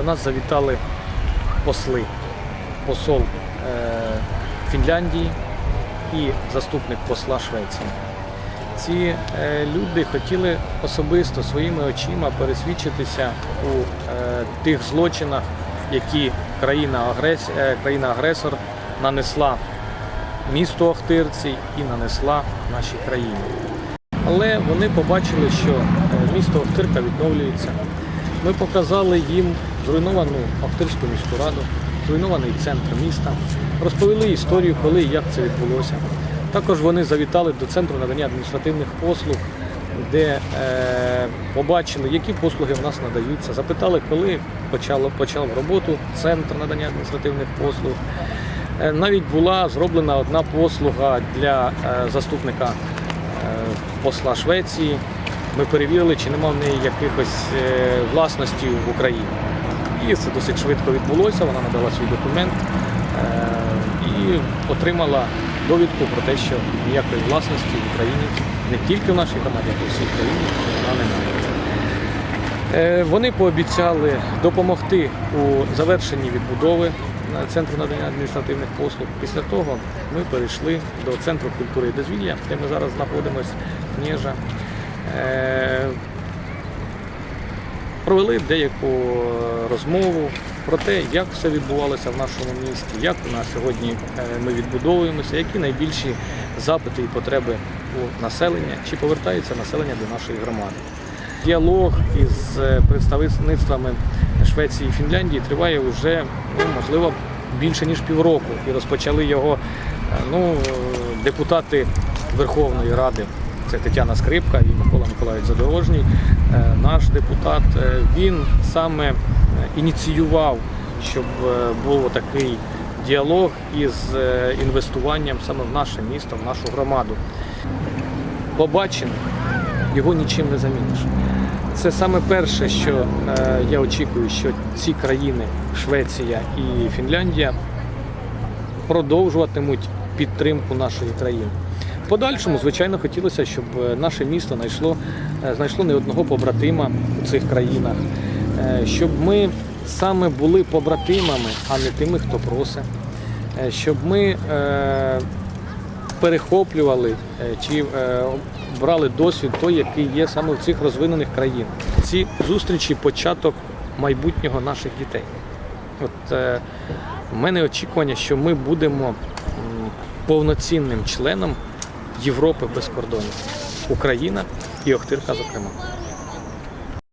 До нас завітали посли, посол е, Фінляндії і заступник посла Швеції. Ці е, люди хотіли особисто своїми очима пересвідчитися у е, тих злочинах, які країна-агрес- країна-агресор нанесла місту Охтирці і нанесла нашій країні. Але вони побачили, що місто Охтирка відновлюється. Ми показали їм зруйновану Охтирську міську раду, зруйнований центр міста, розповіли історію, коли і як це відбулося. Також вони завітали до центру надання адміністративних послуг, де е, побачили, які послуги в нас надаються. Запитали, коли почало, почав роботу центр надання адміністративних послуг. Е, Навіть була зроблена одна послуга для е, заступника е, посла Швеції. Ми перевірили, чи нема в неї якихось е, власності в Україні. І це досить швидко відбулося. Вона надала свій документ е, і отримала довідку про те, що ніякої власності в Україні не тільки в нашій громаді, а й у всій країні вона немає. Е, Вони пообіцяли допомогти у завершенні відбудови е, центру надання адміністративних послуг. Після того ми перейшли до центру культури і дозвілля, де ми зараз знаходимося, Кнєжа. Провели деяку е, розмову про те, як все відбувалося в нашому місті, як у нас сьогодні е, ми відбудовуємося, які найбільші запити і потреби у населення, чи повертається населення до нашої громади. Діалог із е, представництвами Швеції і Фінляндії триває вже ну, можливо більше ніж півроку, і розпочали його ну, депутати Верховної Ради. Це Тетяна Скрипка і Микола Миколаївич Задорожній. Е, Наш депутат е, він саме е, ініціював, щоб був такий діалог із інвестуванням саме в наше місто, в нашу громаду. Побачене його нічим не заміниш. Це саме перше, що я очікую, що ці країни, Швеція і Фінляндія, продовжуватимуть підтримку нашої країни. Подальшому, звичайно, хотілося, щоб е, наше місто знайшло, е, знайшло не одного побратима у цих країнах, е, щоб ми саме були побратимами, а не тими, хто просить, щоб ми перехоплювали чи брали досвід той, який є саме в цих розвинених країнах. Ці зустрічі початок майбутнього наших дітей. От в мене очікування, що ми будемо повноцінним членом Європи без кордонів. Україна і Охтирка, зокрема.